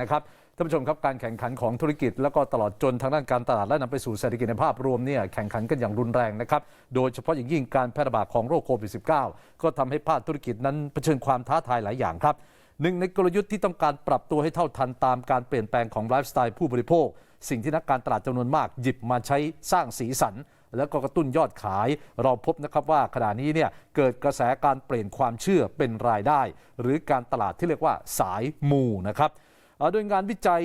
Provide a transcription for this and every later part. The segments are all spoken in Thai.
นะครับท่านผู้ชมครับการแข่งขันของธุรกิจ แล้วก็ตลอดจนทางด้านการตลาดและนำไปสู่เศรษฐกิจในภาพรวมเนี่ยแข่งขันกันอย่างรุนแรงนะครับโดยเฉพาะอย่างยิ่งการแพร่ระบาดของโรคโควิด -19 ก็ทำให้ภาคธุรกิจนั้นเผชิญความท้าทายหลายอย่างครับหนึ่งในกลยุทธ์ที่ต้องการปรับตัวให้เท่าทันตามการเปลี่ยนแปลงของไลฟ์สไตล์ผู้บริโภค สิ่งที่นักการตลาดจำนวนมากหยิบมาใช้สร้างสีสันแล้วก็กระตุ้นยอดขาย เราพบนะครับว่าขณะนี้เนี่ยเกิดกระแสการเปลี่ยนความเชื่อเป็นรายได้ หรือการตลาดที่เรียกว่าสายมูนะครับ โดยงานวิจัย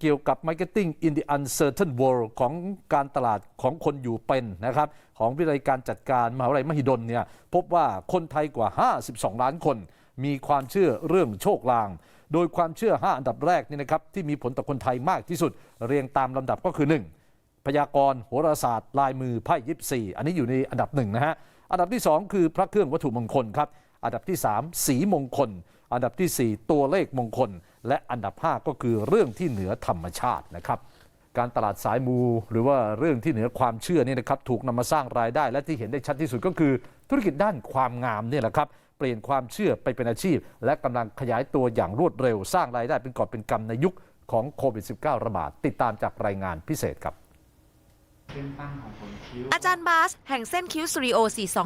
เกี่ยวกับ Marketing in the Uncertain World ของการตลาดของคนอยู่เป็นนะครับของวิทยาลัยการจัดการมหาวิทยาลัยมหิดลเนี่ยพบว่าคนไทยกว่า 52 ล้านคน มีความเชื่อเรื่องโชคลาง โดยความเชื่อ 5 อันดับแรกนี่นะครับที่มีผลต่อคนไทยมากที่สุด เรียงตามลำดับก็คือ 1 พยากรณ์โหราศาสตร์ ลายมือไพ่ยิปซีอันนี้อยู่ในอันดับหนึ่งนะฮะอันดับที่ 2 คือพระเครื่องวัตถุมงคลครับอันดับที่ 3 สีมงคล อันดับทีสี่4 ตัวเลขมงคล และอันดับ 5 ก็คือเรื่องที่เหนือธรรมชาตินะครับ การตลาดสายมู หรือว่าเรื่องที่เหนือความเชื่อนี่นะครับถูกนำมาสร้างรายได้ และที่เห็นได้ชัดที่สุดก็คือ ธุรกิจด้านความงามเนี่ยแหละครับเปลี่ยนความเชื่อไปเป็นอาชีพ และกำลังขยายตัวอย่างรวดเร็ว สร้างรายได้เป็นกอบเป็นกำในยุคของโควิด -19 ระบาดติดตามจากรายงานพิเศษครับ ส้นตั้งของขนคิ้ว อาจารย์บาส แห่งเส้นคิ้วสตูดิโอ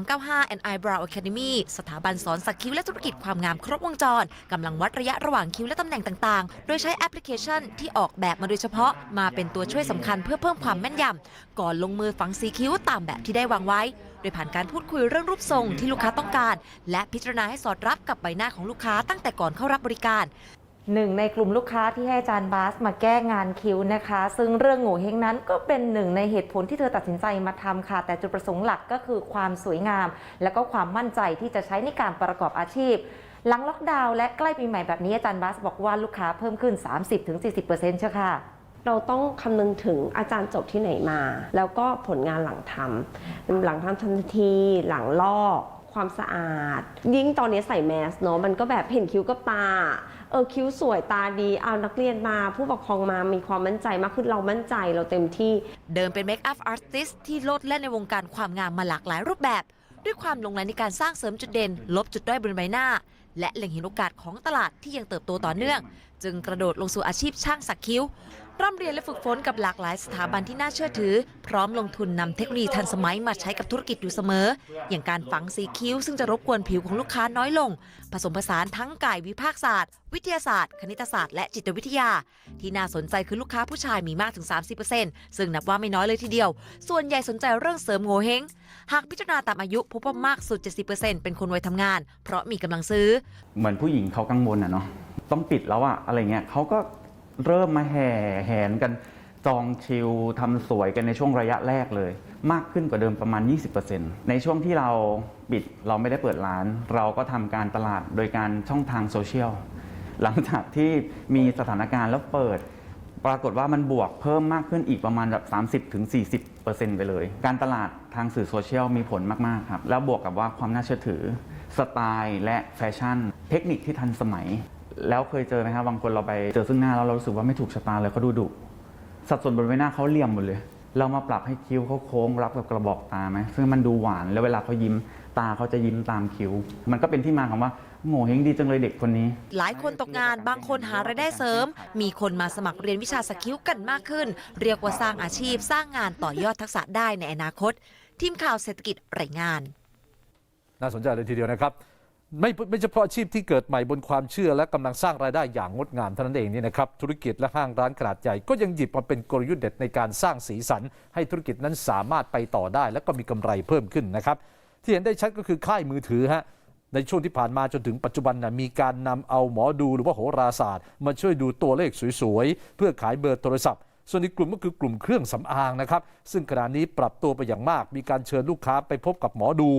4295 and Eyebrow Academy สถาบันสอนสักคิ้วและธุรกิจความงามครบวงจร กำลังวัดระยะระหว่างคิ้วและตำแหน่งต่างๆ โดยใช้แอปพลิเคชันที่ออกแบบมาโดยเฉพาะ มาเป็นตัวช่วยสำคัญเพื่อเพิ่มความแม่นยำ ก่อนลงมือฝังสีคิ้วตามแบบที่ได้วางไว้ โดยผ่านการพูดคุยเรื่องรูปทรงที่ลูกค้าต้องการ และพิจารณาให้สอดรับกับใบหน้าของลูกค้าตั้งแต่ก่อนเข้ารับบริการ หนึ่งในกลุ่มลูกค้าที่ให้อาจารย์บาสมาแก้งานคิ้วนะคะ ซึ่งเรื่องโง่เฮงนั้นก็เป็นหนึ่งในเหตุผลที่เธอตัดสินใจมาทำค่ะ แต่จุดประสงค์หลักก็คือความสวยงาม และก็ความมั่นใจที่จะใช้ในการประกอบอาชีพ หลังล็อกดาวน์และใกล้ปีใหม่แบบนี้อาจารย์บาสบอกว่าลูกค้าเพิ่มขึ้น 30-40%เชียวค่ะเราต้องคำนึงถึงอาจารย์จบที่ไหนมา แล้วก็ผลงานหลังทำหลังทำทันทีหลังลอกความสะอาด ยิ่งตอนนี้ใส่แมสเนาะมันก็แบบเห็นคิ้วกับตา เออคิ้วสวยตาดีเอานักเรียนมา ผู้ปกครองมามีความมั่นใจมากขึ้นเรามั่นใจเราเต็มที่ เดิมเป็นเมคอัพอาร์ติสที่โลดแล่นในวงการความงามมาหลากหลายรูปแบบ ด้วยความลงแรงในการสร้างเสริมจุดเด่น ลบจุดด้อยบนใบหน้า และเล็งเห็นโอกาสของตลาดที่ยังเติบโตต่อเนื่อง จึงกระโดดลงสู่อาชีพช่างสักคิ้ว ร่ำเรียนและฝึกฝนกับหลากหลายสถาบันที่น่าเชื่อถือ พร้อมลงทุนนำเทคโนโลยีทันสมัยมาใช้กับธุรกิจอยู่เสมอ อย่างการฝังสีคิ้ว ซึ่งจะรบกวนผิวของลูกค้าน้อยลง ผสมผสานทั้งกายวิภาคศาสตร์ วิทยาศาสตร์ คณิตศาสตร์และจิตวิทยา ที่น่าสนใจคือลูกค้าผู้ชายมีมากถึง 30%ซึ่งนับว่าไม่น้อยเลยทีเดียว ส่วนใหญ่สนใจเรื่องเสริมโงเฮงหากพิจารณาตามอายุพบว่ามากสุด 70%เป็นคนวัยทำงาน เพราะมีกำลังซื้อ เหมือนผู้หญิงเขากังวลอะเนาะ ต้องปิดแล้วอะอะไรเงี้ยเขาก็เริ่มมาแห่แหนกันจองชิลทำสวยกันในช่วงระยะแรกเลย มากขึ้นกว่าเดิมประมาณ 20%ในช่วงที่เราปิดเราไม่ได้เปิดร้าน เราก็ทำการตลาดโดยการช่องทางโซเชียลหลังจากที่มีสถานการณ์แล้วเปิด ปรากฏว่ามันบวกเพิ่มมากขึ้นอีกประมาณแบบ 30-40%ไปเลย การตลาดทางสื่อโซเชียลมีผลมาก ๆ ครับ แล้วบวกกับว่าความน่าเชื่อถือสไตล์และแฟชั่น เทคนิคที่ทันสมัย แล้วเคยเจอไหมครับบางคนเราไปเจอซึ่งหน้าแล้วเรารู้สึกว่าไม่ถูกชะตาเลยเขาดูดุสัดส่วนบนใบหน้าเขาเหลี่ยมหมดเลย เรามาปรับให้คิ้วเขาโค้งรับกับกระบอกตาไหมซึ่งมันดูหวานแล้วเวลาเขายิ้มตาเขาจะยิ้มตามคิ้ว มันก็เป็นที่มาของว่าโง่เฮงดีจังเลยเด็กคนนี้ หลายคนตกงานบางคนหารายได้เสริม มีคนมาสมัครเรียนวิชาสกิลกันมากขึ้น เรียกว่าสร้างอาชีพสร้างงานต่อยอดทักษะได้ในอนาคต ทีมข่าวเศรษฐกิจรายงาน น่าสนใจเลยทีเดียวนะครับ ไม่ไม่เฉพาะอาชีพที่เกิดใหม่บนความเชื่อและกำลังสร้างรายได้อย่างงดงามเท่านั้นเองนี่นะครับธุรกิจและห้างร้านขนาดใหญ่ก็ยังหยิบมาเป็นกลยุทธ์เด็ดในการสร้างสีสัน ให้ธุรกิจนั้นสามารถไปต่อได้ และก็มีกำไรเพิ่มขึ้นนะครับที่เห็นได้ชัดก็คือค่ายมือถือฮะในช่วงที่ผ่านมาจนถึงปัจจุบันนะมีการนำเอาหมอดูหรือว่าโหราศาสตร์ มาช่วยดูตัวเลขสวยๆ เพื่อขายเบอร์โทรศัพท์ ส่วนอีกกลุ่มก็คือกลุ่มเครื่องสำอางนะครับซึ่งขณะนี้ปรับตัวไปอย่างมาก มีการเชิญลูกค้าไปพบกับหมอดู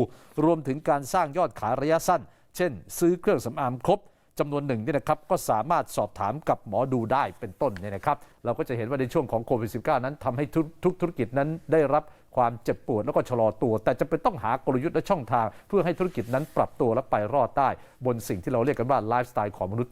รวมถึงการสร้างยอดขายระยะสั้น เช่น ซื้อเครื่องสำอางครบจำนวนหนึ่งเนี่ยนะครับก็สามารถสอบถามกับหมอดูได้เป็นต้นเนี่ยนะครับ เราก็จะเห็นว่าในช่วงของโควิด -19 นั้นทำให้ทุกทุกธุรกิจนั้นได้รับความเจ็บปวดแล้วก็ชะลอตัว แต่จะเป็นต้องหากลยุทธ์และช่องทาง เพื่อให้ธุรกิจนั้นปรับตัวและไปรอดได้ บนสิ่งที่เราเรียกกันว่าไลฟ์สไตล์ของมนุษย์